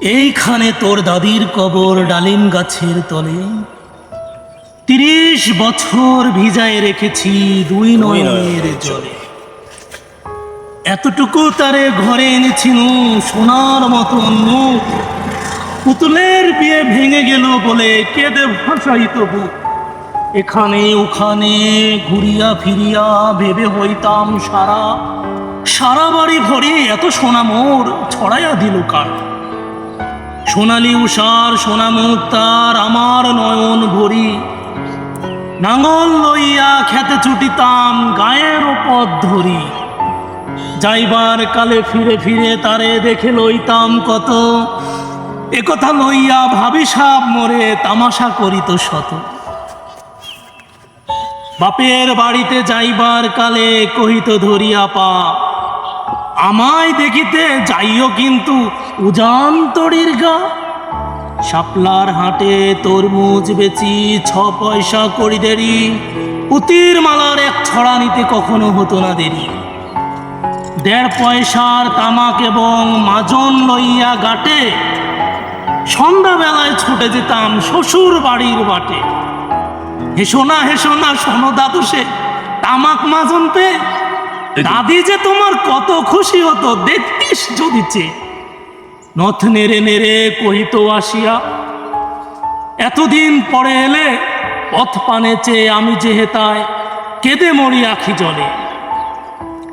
এইখানে তোর দাদির কবর ডালিম গাছের তলে। তিরিশ বছর ভিজায় রেখেছি দুই নয়নের জলে। এতটুকু তারে ঘরে এনেছিল সোনার মতন মুখ। পুতুলের বিয়ে ভেঙে গেল বলে কেঁদে ভাসাইত বুক এখানে ওখানে ঘুরিয়া ফিরিয়া ভেবে হইতাম সারা। সারা বাড়ি ভরে এত সোনা মোর ছড়াইয়া দিল কার সোনালি উষার সোনা তার আমার নয়ন ভরি। নাঙল লইয়া খেতে ছুটিতাম গায়ের পথ ধরি। যাইবার কালে ফিরে ফিরে তারে দেখে লইতাম কত। একথা লইয়া ভাবি সাপ মরে তামাশা করিত শত। বাপের বাড়িতে যাইবার কালে কহিত ধরিয়া পা আমায় দেখিতে যাইও কিন্তু উজান তড়ির গা। শাপলার হাটে তরমুজ বেচি, ছ পয়সা করি দেরি। পুতির মালার এক ছড়া নিতে কখনো হতো না দেরি। দেড় পয়সার তামাক এবং মাজন লইয়া গাটে সন্ধ্যাবেলায় ছুটে যেতাম শ্বশুর বাড়ির বাটে। হেসো না হেসো না, শোনো দাদু তামাক মাজন পে দাদি যে তোমার কত খুশি হতো, দেখতিস যদি চেয়ে। নথ নেড়ে নেড়ে কহিত আসিয়া, এতদিন পরে এলে পথ পানে চেয়ে আমি যে হেতায় কেঁদে মরি আখি জলে।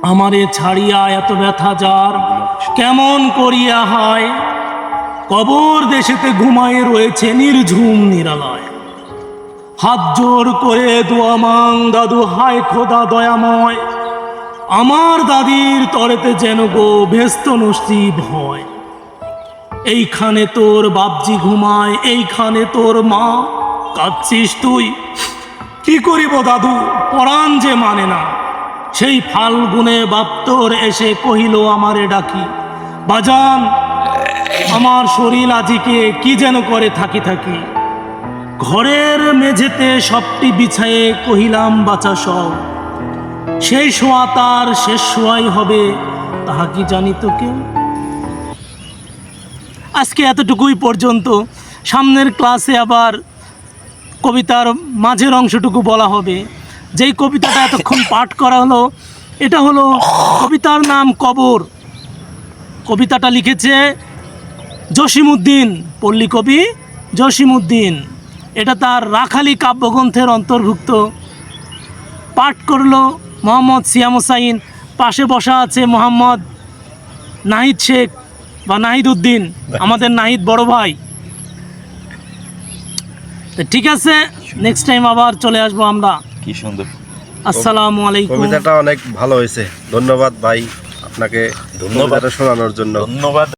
আমারে ছাড়িয়া এত ব্যথা যার, কেমন করিয়া হয়? কবর দেশেতে ঘুমায়ে রয়েছে নির্ঝুম নিরালয়। হাত জোর করে দোয়া মাং, দাদু, হায় খোদা, দয়াময়। আমার দাদির তরেতে যেন গো ভেস্ত নসিব হয়। এইখানে তোর বাপজি ঘুমায়, এইখানে তোর মা। কাঁদছিস তুই? কি করিব দাদু? পরাণ যে মানে না। সেই ফাল্গুনে বাপ তোর এসে কহিল, আমারে ডাকি। বাজান, আমার শরীর আজিকে কি যেন করে থাকি থাকি। ঘরের মেঝেতে সবটি বিছায়ে কহিলাম, বাঁচা সব। সেই শোয়া তার শেষ শোয়াই হবে, তাহা কি জানি তো কেউ? আজকে এতটুকুই পর্যন্ত। সামনের ক্লাসে আবার কবিতার মাঝের অংশটুকু বলা হবে। যেই কবিতাটা এতক্ষণ পাঠ করা হলো, এটা হলো কবিতার নাম কবর। কবিতাটা লিখেছে জসিমুদ্দিন পল্লী কবি জসিমুদ্দিন এটা তার রাখালি কাব্যগ্রন্থের অন্তর্ভুক্ত। পাঠ করল মোহাম্মদ সিয়াম হোসাইন পাশে বসা আছে মোহাম্মদ নাহিদ শেখ বা নাহিদ উদ্দিন আমাদের নাহিদ বড় ভাই। তো ঠিক আছে নেক্সট টাইম আবার চলে আসব আমরা। কি সুন্দর। আসসালামু আলাইকুম। কবিতাটা অনেক ভালো হয়েছে। ধন্যবাদ ভাই আপনাকে ধন্যবাদ। শোনানোর জন্য। ধন্যবাদ।